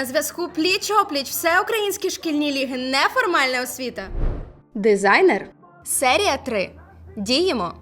На зв'язку пліч-опліч всеукраїнські шкільні ліги неформальна освіта. Дизайнер. Серія 3. Діємо.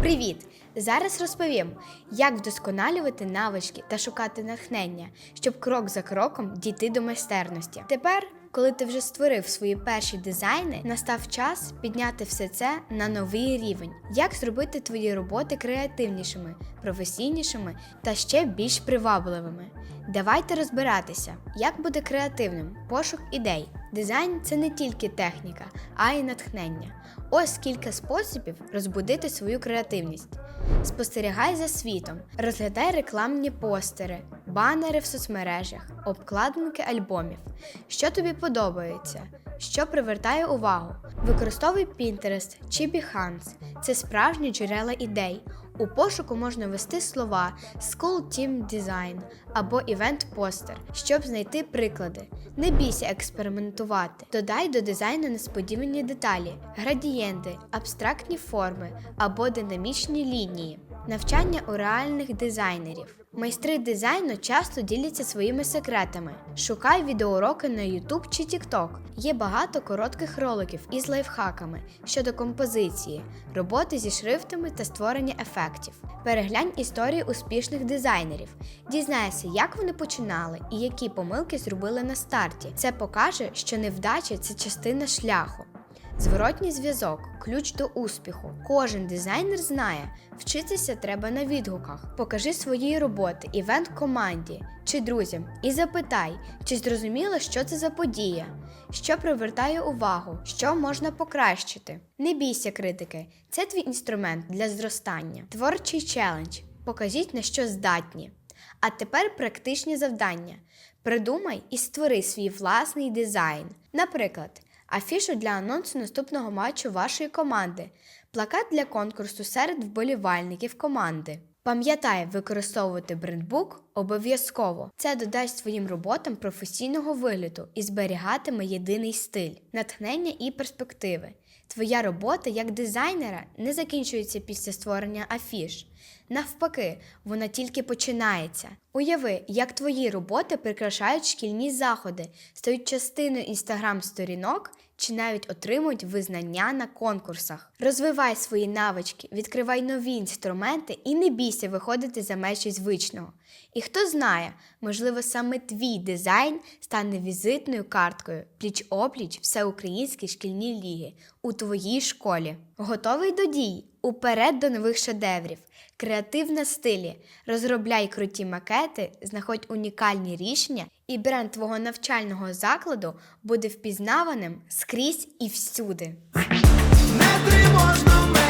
Привіт! Зараз розповім, як вдосконалювати навички та шукати натхнення, щоб крок за кроком дійти до майстерності. Тепер, коли ти вже створив свої перші дизайни, настав час підняти все це на новий рівень. Як зробити твої роботи креативнішими, професійнішими та ще більш привабливими. Давайте розбиратися, як бути креативним, пошук ідей. Дизайн це не тільки техніка, а й натхнення. Ось кілька способів розбудити свою креативність. Спостерігай за світом, розглядай рекламні постери, банери в соцмережах, обкладинки альбомів. Що тобі подобається, що привертає увагу. Використовуй Pinterest чи Behance. Це справжні джерела ідей. У пошуку можна ввести слова School Team Design або Event Poster, щоб знайти приклади. Не бійся експериментувати. Додай до дизайну несподівані деталі, градієнти, абстрактні форми або динамічні лінії. Навчання у реальних дизайнерів. Майстри дизайну часто діляться своїми секретами. Шукай відеоуроки на YouTube чи TikTok. Є багато коротких роликів із лайфхаками щодо композиції, роботи зі шрифтами та створення ефектів. Переглянь історії успішних дизайнерів. Дізнайся, як вони починали і які помилки зробили на старті. Це покаже, що невдача це частина шляху. Зворотній зв'язок ключ до успіху. Кожен дизайнер знає, вчитися треба на відгуках. Покажи свої роботи івент команді чи друзям і запитай, чи зрозуміло, що це за подія, що привертає увагу, що можна покращити. Не бійся критики, це твій інструмент для зростання. Творчий челендж. Покажіть на що здатні. А тепер практичні завдання. Придумай і створи свій власний дизайн. Наприклад, афішу для анонсу наступного матчу вашої команди, плакат для конкурсу серед вболівальників команди. Пам'ятай, використовувати брендбук обов'язково. Це додасть своїм роботам професійного вигляду і зберігатиме єдиний стиль, натхнення і перспективи. Твоя робота як дизайнера не закінчується після створення афіш. Навпаки, вона тільки починається. Уяви, як твої роботи прикрашають шкільні заходи, стають частиною інстаграм-сторінок чи навіть отримують визнання на конкурсах. Розвивай свої навички, відкривай нові інструменти і не бійся виходити за межі звичного. І хто знає, можливо, саме твій дизайн стане візитною карткою пліч-опліч всеукраїнській шкільні ліги у твоїй школі. Готовий до дій? Уперед до нових шедеврів, креатив на стилі, розробляй круті макети, знаходь унікальні рішення, і бренд твого навчального закладу буде впізнаваним скрізь і всюди. Не тривожно